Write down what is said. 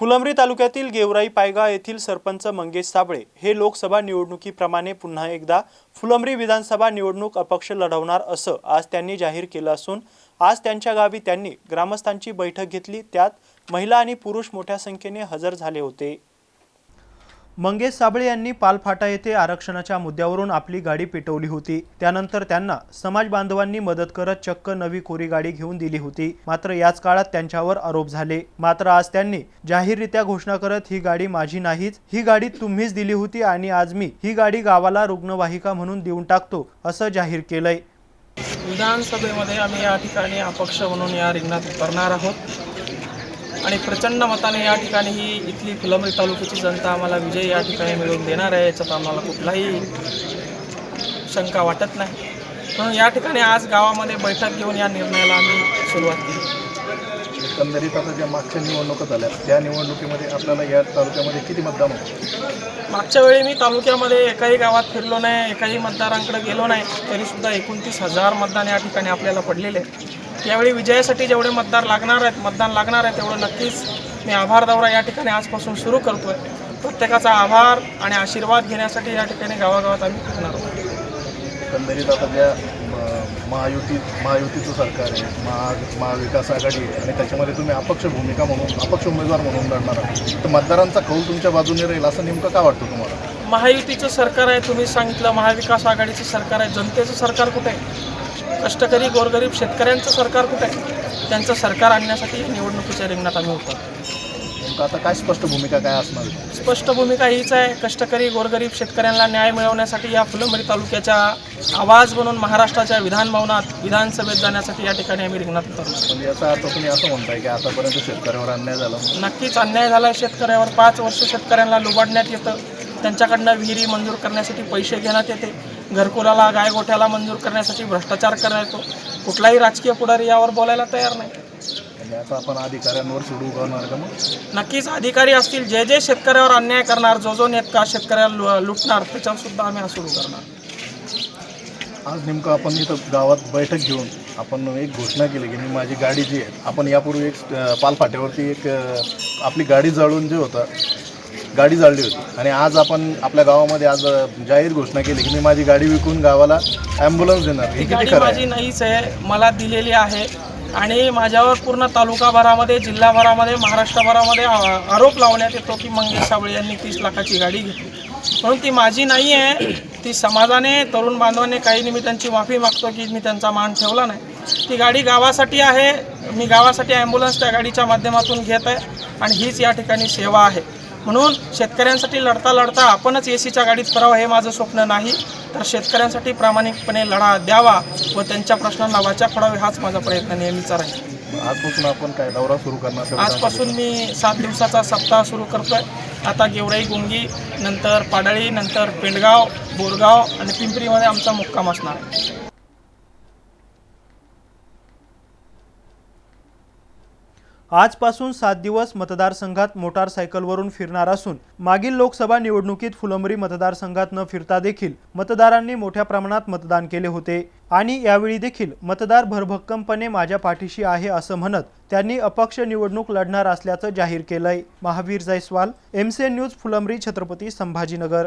फुलंब्री तालुक्यातील गेवराई पायगाव येथील सरपंच मंगेश साबळे हे लोकसभा निवडणुकीप्रमाणे पुन्हा एकदा फुलंब्री विधानसभा निवडणूक अपक्ष लढवणार असं आज त्यांनी जाहीर केलं असून आज त्यांच्या गावी त्यांनी ग्रामस्थांची बैठक घेतली त्यात महिला आणि पुरुष मोठ्या संख्येने हजर झाले होते. मंगेश साबळे यांनी पालफाटा येथे आरक्षणाच्या मुद्द्यावरून आपली गाडी पेटवली होती. त्यानंतर त्यांना समाज बांधवांनी मदत करत चक्क नवी कोरी गाडी घेऊन दिली होती. मात्र याच काळात त्यांच्यावर आरोप झाले. मात्र आज त्यांनी जाहीररित्या घोषणा करत ही गाडी माझी नाहीच. ही गाडी तुम्हीच दिली होती आणि आज मी ही गाडी गावाला रुग्णवाहिका म्हणून देऊन टाकतो असं जाहीर केलंय. विधानसभेमध्ये आम्ही या ठिकाणी अपक्ष म्हणून या रिंगणात उतरणार आहोत. आणि प्रचंड मताने या ठिकाणी ही इथली फुलंब्री तालुक्याची जनता आम्हाला विजय या ठिकाणी मिळवून देणार आहे याच्यात आम्हाला कुठलाही शंका वाटत नाही. म्हणून या ठिकाणी आज गावामध्ये बैठक घेऊन या निर्णयाला आम्ही सुरुवात केली. एकंदरीत आता ज्या मागच्या निवडणुका झाल्या त्या निवडणुकीमध्ये आपल्याला या तालुक्यामध्ये किती मतदान होतं? मागच्या वेळी मी तालुक्यामध्ये एकाही गावात फिरलो नाही एकाही मतदारांकडे गेलो नाही तरीसुद्धा एकोणतीस हजार मतदान या ठिकाणी आपल्याला पडलेले आहे यावेळी विजयासाठी जेवढे मतदार लागणार आहेत मतदान लागणार आहे तेवढं नक्कीच मी आभार दौरा या ठिकाणी आजपासून सुरू करतो आहे प्रत्येकाचा आभार आणि आशीर्वाद घेण्यासाठी या ठिकाणी गावागावात आम्ही फिरणार आहोत. एकंदरीत आता ज्या महायुती महायुतीचं सरकार आहे महा महाविकास आघाडी आहे आणि त्याच्यामध्ये तुम्ही अपक्ष भूमिका म्हणून अपक्ष उमेदवार म्हणून लढणार आहात. तर मतदारांचा कौल तुमच्या बाजूने राहील असं नेमकं का वाटतं तुम्हाला? महायुतीचं सरकार आहे तुम्ही सांगितलं महाविकास आघाडीचं सरकार आहे जनतेचं सरकार कुठे आहे? कष्टकरी गोरगरीब शेतकऱ्यांचं सरकार कुठे आहे? त्यांचं सरकार आणण्यासाठी निवडणुकीच्या रिंगणात आम्ही होतो आता काय स्पष्ट भूमिका काय असणार? स्पष्ट भूमिका हीच आहे कष्टकरी गोरगरीब शेतकऱ्यांना न्याय मिळवण्यासाठी या फुलंबरी तालुक्याच्या आवाज म्हणून महाराष्ट्राच्या विधान भवनात विधानसभेत जाण्यासाठी या ठिकाणी आम्ही रिंगणात उतरलो. म्हणजे याचा अर्थ तुम्ही असं म्हणताय की आतापर्यंत शेतकऱ्यावर अन्याय झाला. नक्कीच अन्याय झाला. शेतकऱ्यावर पाच वर्ष शेतकऱ्यांना लुबाडण्यात येतं. त्यांच्याकडनं विहिरी मंजूर करण्यासाठी पैसे घेण्यात येते. घरकुलाला गायगोठ्याला मंजूर करण्यासाठी भ्रष्टाचार करण्यात येतो. कुठलाही राजकीय पुढारी यावर बोलायला तयार नाही. म्हणजे आता आपण अधिकाऱ्यांवर सुरू करणार का मग? नक्कीच अधिकारी असतील. जे जे शेतकऱ्यावर अन्याय करणार जो जो नेतका शेतकऱ्याला लुटणार त्याच्यावर सुद्धा आम्ही हा सुरू करणार. आज नेमकं आपण इथं गावात बैठक घेऊन आपण एक घोषणा केली की मी माझी गाडी जी आहे आपण यापूर्वी एक पालफाट्यावरती एक आपली गाडी जाळून जे होतं गाडी जाळली होती. आणि आज आपण आपल्या गावामध्ये आज जाहीर घोषणा केली की मी माझी गाडी विकून गावाला ॲम्ब्युलन्स देणार. हे किती गाडी खरं माझी आहे? नाहीच आहे मला दिलेली आहे. आणि माझ्यावर पूर्ण तालुकाभरामध्ये जिल्हाभरामध्ये महाराष्ट्रभरामध्ये आ- आरोप लावण्यात येतो की मंगेश साबळे यांनी तीस लाखाची गाडी घेतली. म्हणून ती माझी नाही आहे. ती समाजाने तरुण बांधवाने काही निमित्तांची माफी मागतो की मी त्यांचा मान ठेवला नाही. ती गाडी गावासाठी आहे. मी गावासाठी ॲम्ब्युलन्स त्या गाडीच्या माध्यमातून घेत आहे. आणि हीच या ठिकाणी सेवा आहे. म्हणून शेतकऱ्यांसाठी लढता लढता आपणच ए सीच्या गाडीत करावं हे माझं स्वप्न नाही. तर शेतकऱ्यांसाठी प्रामाणिकपणे लढा द्यावा व त्यांच्या प्रश्नांना वाचा फोडावी हाच माझा प्रयत्न नेहमीचा राहील. आजपासून आपण काय दौरा सुरू करणार आजपासून मी सात दिवसाचा सप्ताह सुरू करतोय. आता गेवराई गुंगी नंतर पाडळी नंतर पेंडगाव बोरगाव आणि पिंपरीमध्ये आमचा मुक्काम असणार आहे. आजपासून सात दिवस मतदारसंघात मोटारसायकलवरून फिरणार असून मागील लोकसभा निवडणुकीत फुलंबरी मतदारसंघात न फिरता देखील मतदारांनी मोठ्या प्रमाणात मतदान केले होते. आणि यावेळी देखील मतदार भरभक्कमपणे माझ्या पाठीशी आहे असं म्हणत त्यांनी अपक्ष निवडणूक लढणार असल्याचं जाहीर केलंय. Mahavir Jaiswal MCN news Phulambri Chhatrapati Sambhajinagar.